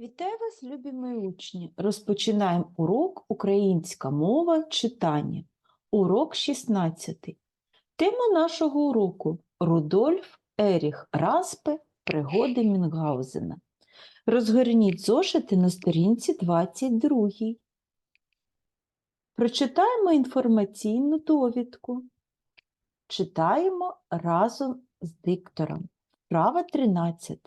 Вітаю вас, любі мої учні! Розпочинаємо урок Українська мова читання. Урок 16. Тема нашого уроку Рудольф Еріх Распе Пригоди Мюнхгаузена. Розгорніть зошити на сторінці 22. Прочитаємо інформаційну довідку. Читаємо разом з диктором. Права 13.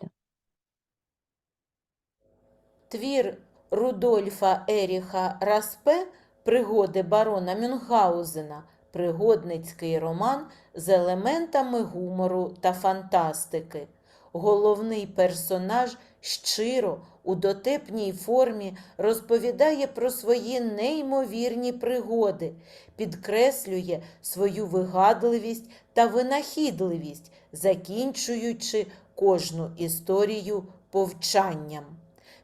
Твір Рудольфа Еріха Распе Пригоди барона Мюнхгаузена пригодницький роман з елементами гумору та фантастики. Головний персонаж щиро у дотепній формі розповідає про свої неймовірні пригоди, підкреслює свою вигадливість та винахідливість, закінчуючи кожну історію повчанням.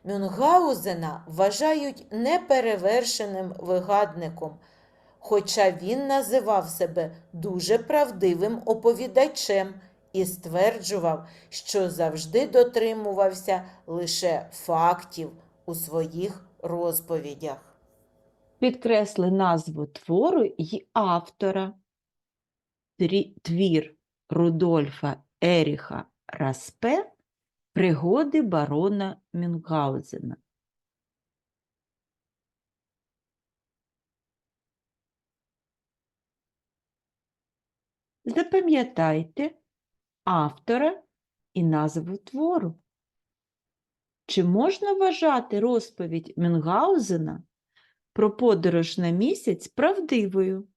Мюнхгаузена вважають неперевершеним вигадником, хоча він називав себе дуже правдивим оповідачем і стверджував, що завжди дотримувався лише фактів у своїх розповідях. Підкресли назву твору й автора. Твір Рудольфа Еріха Распе Пригоди барона Мюнхгаузена. Запам'ятайте автора і назву твору. Чи можна вважати розповідь Мюнхгаузена про подорож на місяць правдивою?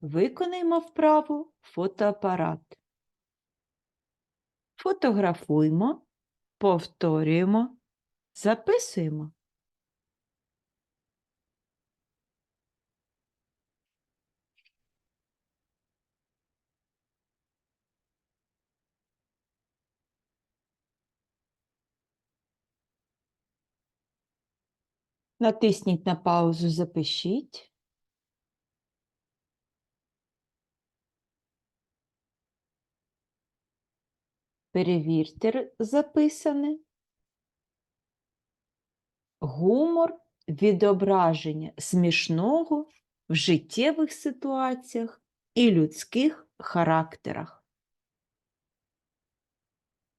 Виконаймо вправу фотоапарат. Фотографуємо, повторюємо, записуємо. Натисніть на паузу, запишіть. Перевірте записане. Гумор відображення смішного в життєвих ситуаціях і людських характерах.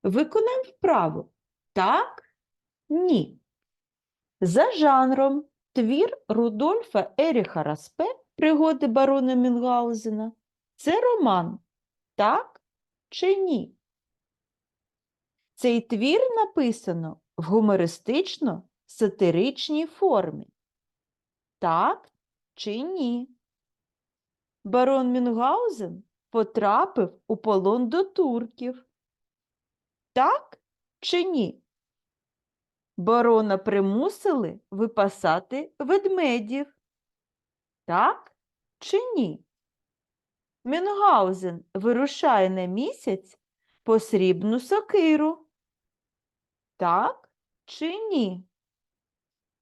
Виконаємо вправу. Так? Ні. За жанром твір Рудольфа Еріха Распе Пригоди барона Мюнхгаузена це роман. Так чи ні? Цей твір написано в гумористично-сатиричній формі. Так чи ні? Барон Мюнхгаузен потрапив у полон до турків. Так чи ні? Барона примусили випасати ведмедів. Так чи ні? Мюнхгаузен вирушає на місяць по срібну сокиру. Так чи ні?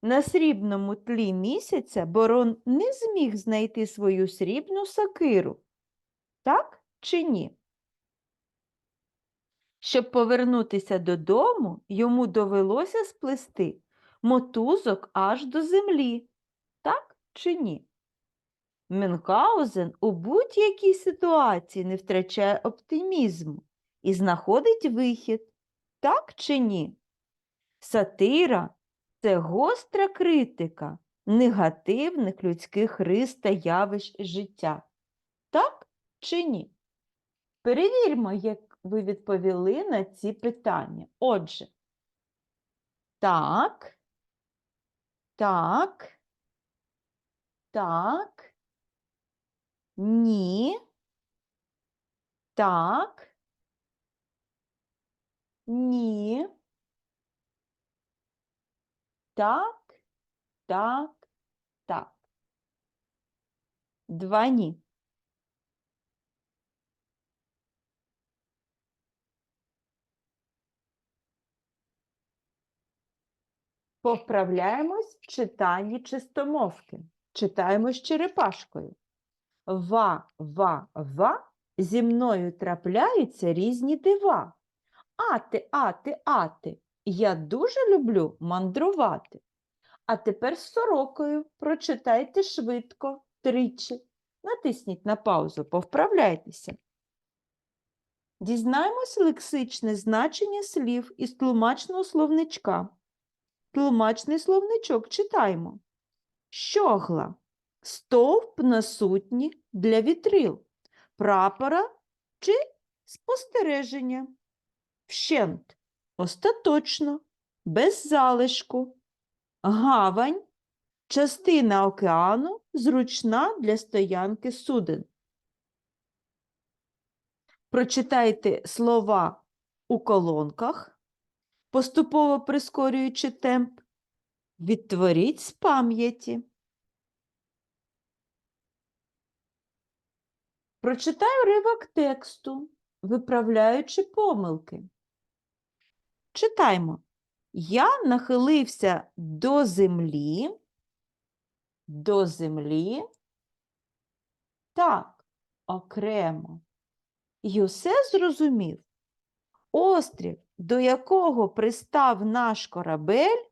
На срібному тлі місяця барон не зміг знайти свою срібну сокиру. Так чи ні? Щоб повернутися додому, йому довелося сплести мотузок аж до землі. Так чи ні? Мюнхгаузен у будь-якій ситуації не втрачає оптимізму і знаходить вихід. Так чи ні? Сатира це гостра критика негативних людських рис та явищ життя. Так чи ні? Перевірмо, як ви відповіли на ці питання. Отже, так, так, так, ні, так, ні, так, так, так. Два ні. Поправляємось в читанні чистомовки. Читаємо з черепашкою. Ва, ва, ва, зі мною трапляються різні дива. Ати, ати, ати, Я дуже люблю мандрувати. А тепер з сорокою прочитайте швидко тричі. Натисніть на паузу, повправляйтеся. Дізнаємось лексичне значення слів із тлумачного словничка. Тлумачний словничок читаємо. Щогла – стовп на сутні для вітрил, прапора чи спостереження. Вщент – остаточно, без залишку. Гавань – частина океану, зручна для стоянки суден. Прочитайте слова у колонках, поступово прискорюючи темп. Відтворіть з пам'яті. Прочитаю ривок тексту, виправляючи помилки. Читаймо. Я нахилився до землі, до землі, так, окремо. І усе зрозумів. Острів, до якого пристав наш корабель,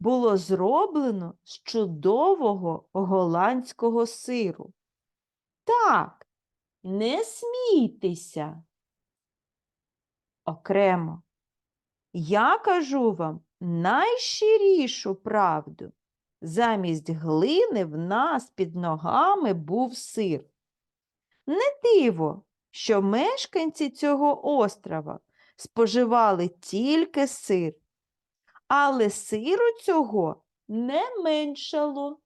було зроблено з чудового голландського сиру. Так, не смійтеся. Окремо. Я кажу вам найщирішу правду. Замість глини в нас під ногами був сир. Не диво, що мешканці цього острова споживали тільки сир, але сиру цього не меншало,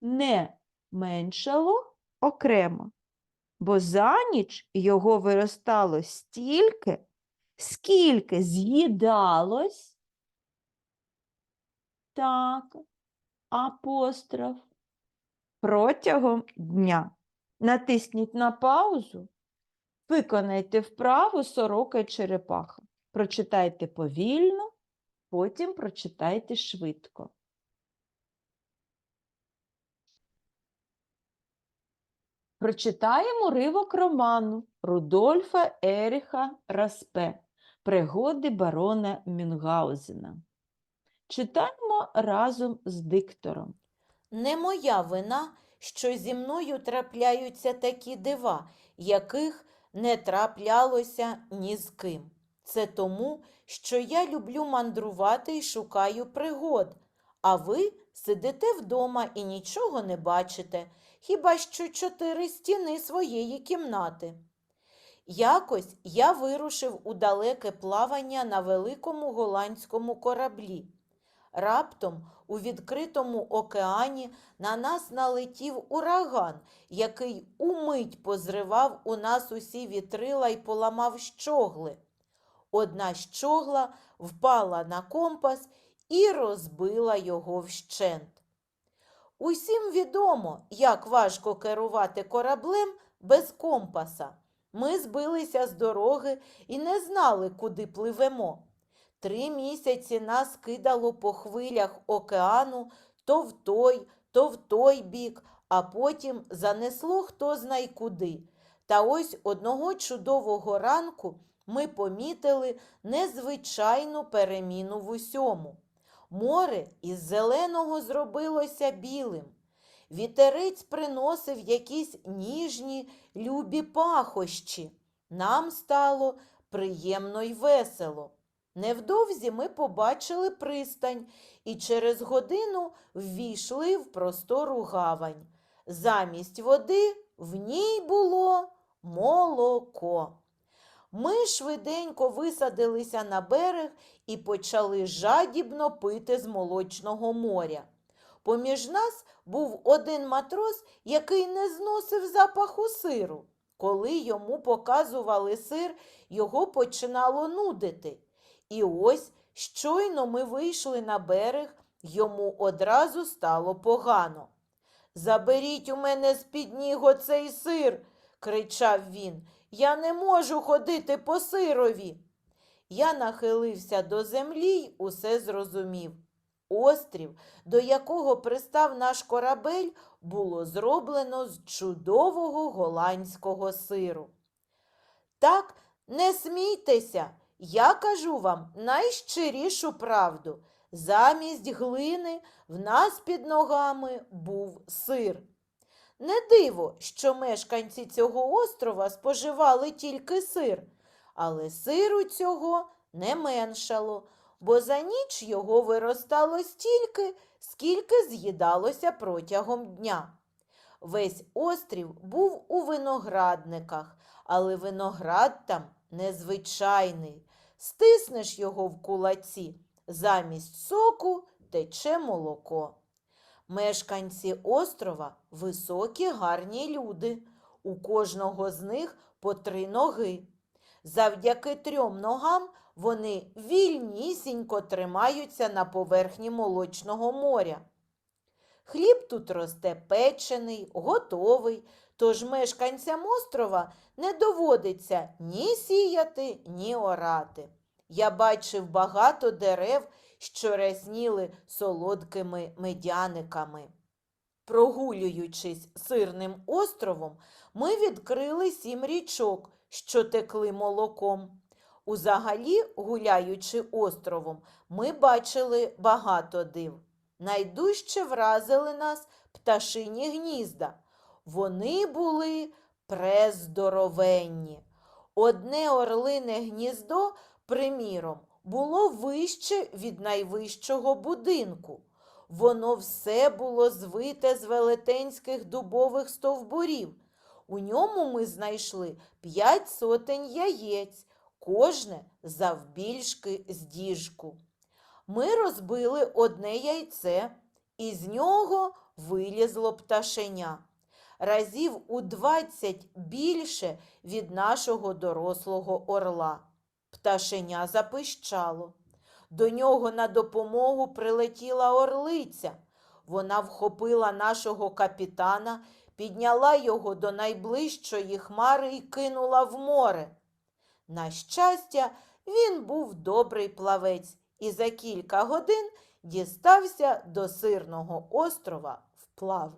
не меншало окремо, бо за ніч його виростало стільки, скільки з'їдалось, так, апостроф, протягом дня. Натисніть на паузу, виконайте вправу сорока й черепаха. Прочитайте повільно, потім прочитайте швидко. Прочитаємо ривок роману Рудольфа Еріха Распе Пригоди барона Мюнгаузена. Читаємо разом з диктором. Не моя вина, що зі мною трапляються такі дива, яких не траплялося ні з ким. Це тому, що я люблю мандрувати і шукаю пригод, а ви сидите вдома і нічого не бачите, хіба що чотири стіни своєї кімнати. Якось я вирушив у далеке плавання на великому голландському кораблі. Раптом у відкритому океані на нас налетів ураган, який умить позривав у нас усі вітрила й поламав щогли. Одна щогла впала на компас і розбила його вщент. Усім відомо, як важко керувати кораблем без компаса. Ми збилися з дороги і не знали, куди пливемо. Три місяці нас кидало по хвилях океану то в той, то в той бік, а потім занесло хто знай куди. Та ось одного чудового ранку ми помітили незвичайну переміну в усьому. Море із зеленого зробилося білим. Вітерець приносив якісь ніжні, любі пахощі. Нам стало приємно й весело. Невдовзі ми побачили пристань і через годину ввійшли в простору гавань. Замість води в ній було молоко. Ми швиденько висадилися на берег і почали жадібно пити з молочного моря. Поміж нас був один матрос, який не зносив запаху сиру. Коли йому показували сир, його починало нудити. І ось щойно ми вийшли на берег, йому одразу стало погано. Заберіть у мене з-під ніг оцей сир, кричав він. Я не можу ходити по сирові. Я нахилився до землі й усе зрозумів. Острів, до якого пристав наш корабель, було зроблено з чудового голландського сиру. Так, не смійтеся, Я кажу вам найщирішу правду. Замість глини в нас під ногами був сир. Не диво, що мешканці цього острова споживали тільки сир, але сиру цього не меншало, бо за ніч його виростало стільки, скільки з'їдалося протягом дня. Весь острів був у виноградниках, але виноград там незвичайний. Стиснеш його в кулаці, замість соку тече молоко. Мешканці острова високі гарні люди. У кожного з них по три ноги. Завдяки трьом ногам вони вільнісінько тримаються на поверхні молочного моря. Хліб тут росте печений, готовий, тож мешканцям острова не доводиться ні сіяти, ні орати. Я бачив багато дерев, що рясніли солодкими медяниками. Прогулюючись сирним островом, ми відкрили сім річок, що текли молоком. Узагалі, гуляючи островом, ми бачили багато див. Найдужче вразили нас пташині гнізда. Вони були прездоровенні. Одне орлине гніздо, приміром, було вище від найвищого будинку. Воно все було звите з велетенських дубових стовбурів. У ньому ми знайшли п'ять сотень яєць, кожне завбільшки з діжку. Ми розбили одне яйце, і з нього вилізло пташеня. Разів у двадцять більше від нашого дорослого орла. Пташеня запищало. До нього на допомогу прилетіла орлиця. Вона вхопила нашого капітана, підняла його до найближчої хмари і кинула в море. На щастя, він був добрий плавець і за кілька годин дістався до сирного острова вплав.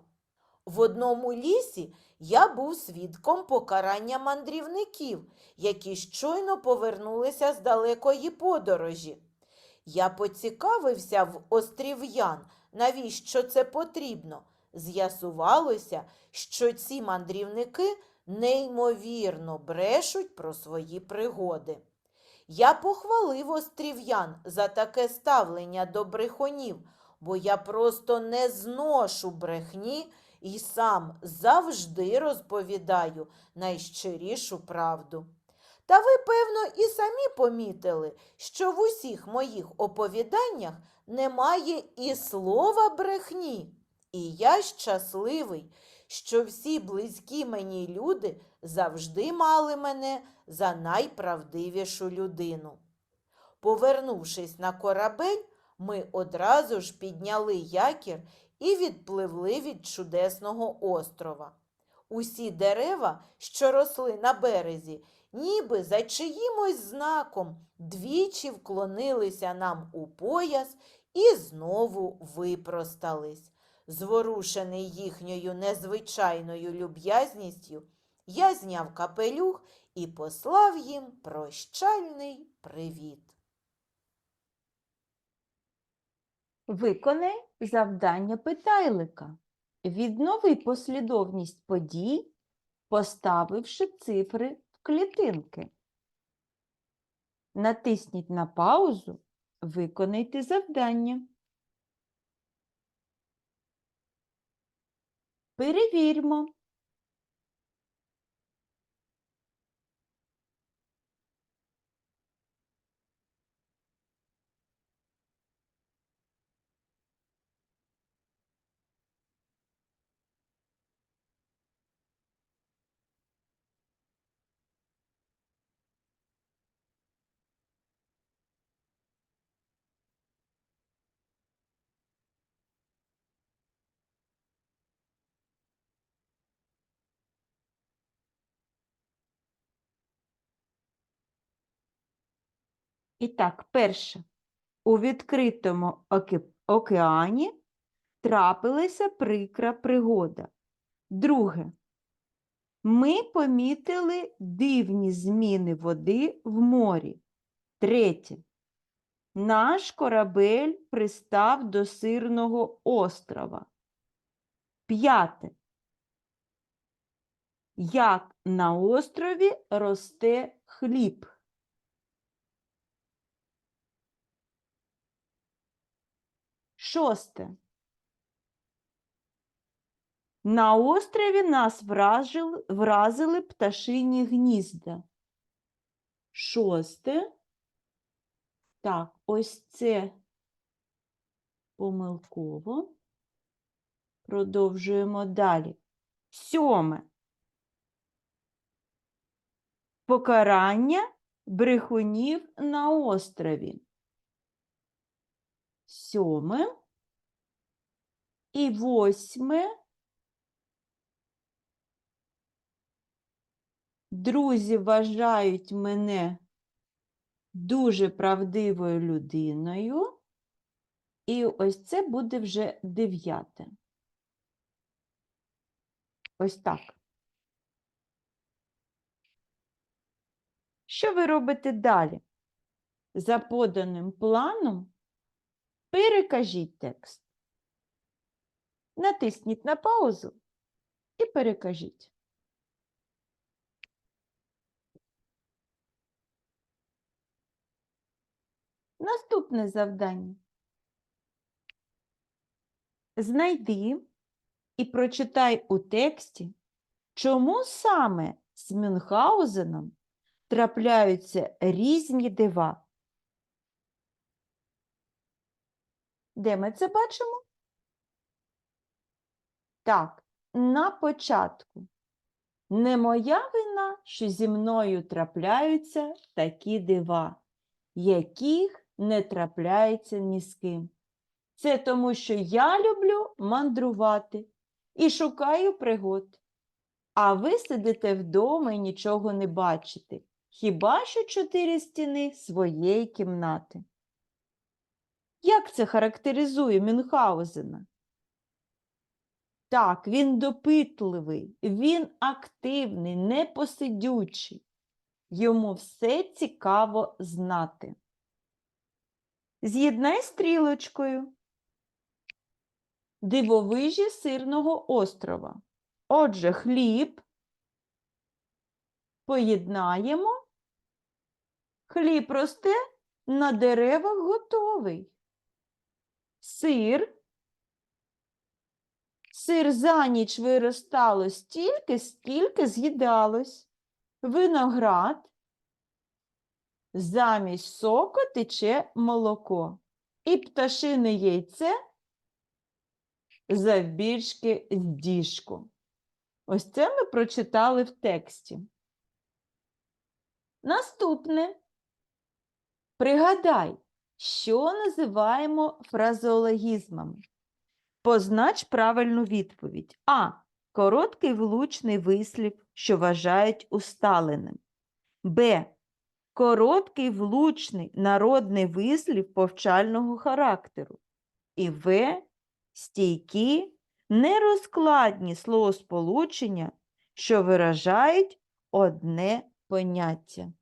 В одному лісі я був свідком покарання мандрівників, які щойно повернулися з далекої подорожі. Я поцікавився в острів'ян, навіщо це потрібно. З'ясувалося, що ці мандрівники неймовірно брешуть про свої пригоди. Я похвалив острів'ян за таке ставлення до брехунів, бо я просто не зношу брехні і сам завжди розповідаю найщирішу правду. Та ви, певно, і самі помітили, що в усіх моїх оповіданнях немає і слова брехні. І я щасливий, що всі близькі мені люди завжди мали мене за найправдивішу людину. Повернувшись на корабель, ми одразу ж підняли якір і відпливли від чудесного острова. Усі дерева, що росли на березі, ніби за чиїмось знаком двічі вклонилися нам у пояс і знову випростались. Зворушений їхньою незвичайною люб'язністю, я зняв капелюх і послав їм прощальний привіт. Виконай завдання питайлика. Віднови послідовність подій, поставивши цифри в клітинки. Натисніть на паузу, виконайте завдання. Перевірмо. І так, перше. У відкритому оке- океані трапилася прикра пригода. Друге. Ми помітили дивні зміни води в морі. Третє. Наш корабель пристав до сирного острова. П'яте. Як на острові росте хліб? Шосте. На острові нас вражили, вразили пташині гнізда. Шосте. Так, ось це помилково. Продовжуємо далі. Сьоме. Покарання брехунів на острові. Сьоме. І восьме. Друзі вважають мене дуже правдивою людиною. І ось це буде вже дев'яте. Ось так. Що ви робите далі? За поданим планом перекажіть текст. Натисніть на паузу і перекажіть. Наступне завдання. Знайди і прочитай у тексті, чому саме з Мюнхгаузеном трапляються різні дива. Де ми це бачимо? Так, на початку. Не моя вина, що зі мною трапляються такі дива, яких не трапляється ні з ким. Це тому, що я люблю мандрувати і шукаю пригод. А ви сидите вдома і нічого не бачите, хіба що чотири стіни своєї кімнати. Як це характеризує Мюнхгаузена? Так, він допитливий, він активний, непосидючий. Йому все цікаво знати. З'єднай стрілочкою дивовижі сирного острова. Отже, хліб поєднаємо. Хліб росте на деревах готовий. Сир. Сир за ніч виростало стільки, скільки з'їдалось. Виноград. Замість соку тече молоко. І пташине яйце завбільшки з діжку. Ось це ми прочитали в тексті. Наступне. Пригадай, що називаємо фразеологізмами. Познач правильну відповідь. А. Короткий влучний вислів, що вважають усталеним. Б. Короткий влучний народний вислів повчального характеру. І В. Стійкі, нерозкладні словосполучення, що виражають одне поняття.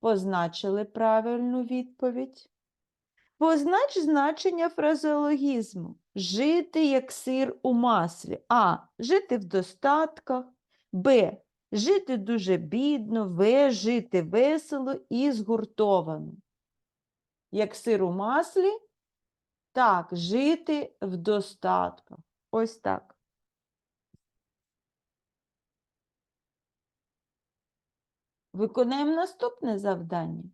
Позначили правильну відповідь. Познач значення фразеологізму. Жити як сир у маслі. А. Жити в достатках. Б. Жити дуже бідно. В. Жити весело і згуртовано. Як сир у маслі. Так, жити в достатках. Ось так. Виконаємо наступне завдання.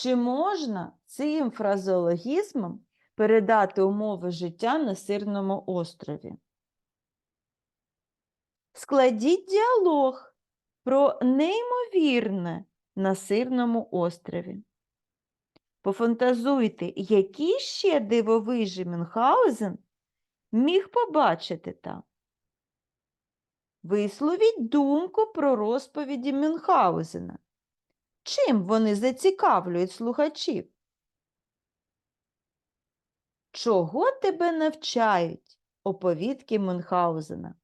Чи можна цим фразеологізмом передати умови життя на сирному острові? Складіть діалог про неймовірне на сирному острові. Пофантазуйте, які ще дивовижі Мюнхгаузен міг побачити там. Висловіть думку про розповіді Мюнхгаузена. Чим вони зацікавлюють слухачів? Чого тебе навчають оповідки Мюнхгаузена?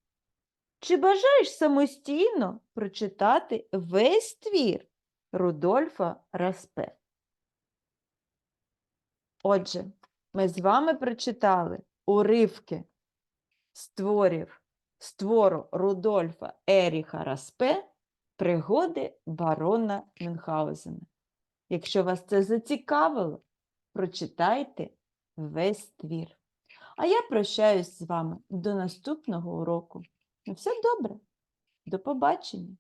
Чи бажаєш самостійно прочитати весь твір Рудольфа Распе? Отже, ми з вами прочитали уривки створів створу Рудольфа Еріха Распе Пригоди барона Мюнхгаузена. Якщо вас це зацікавило, прочитайте весь твір. А я прощаюсь з вами до наступного уроку. На все добре. До побачення!